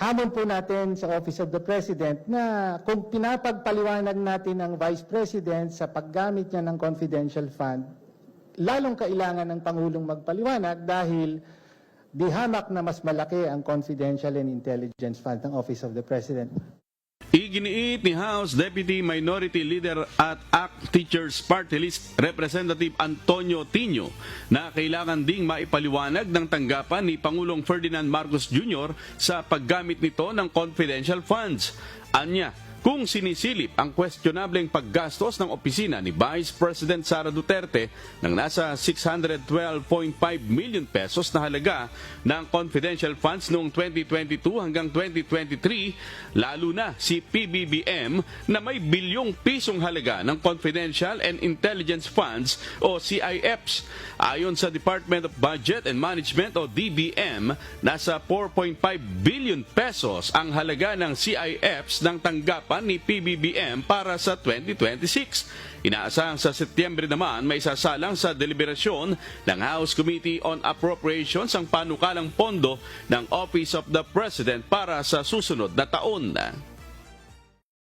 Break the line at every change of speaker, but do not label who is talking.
hamon po natin sa Office of the President na kung pinapagpaliwanag natin ang Vice President sa paggamit niya ng confidential fund, lalong kailangan ng Pangulong magpaliwanag dahil di hamak na mas malaki ang confidential and intelligence fund ng Office of the President.
Iginiit ni House Deputy Minority Leader at ACT Teachers Party List Representative Antonio Tino na kailangan ding maipaliwanag ng tanggapan ni Pangulong Ferdinand Marcos Jr. sa paggamit nito ng confidential funds. Anya, kung sinisilip ang questionableng paggastos ng opisina ni Vice President Sara Duterte ng nasa 612.5 million pesos na halaga ng confidential funds noong 2022 hanggang 2023, lalo na si PBBM na may bilyong pisong halaga ng confidential and intelligence funds o CIFs. Ayon sa Department of Budget and Management o DBM, nasa 4.5 billion pesos ang halaga ng CIFs ng tanggapan ni PBBM para sa 2026. Inaasahang sa Setyembre naman may sasalang sa deliberasyon ng House Committee on Appropriations ang panukalang pondo ng Office of the President para sa susunod na taon.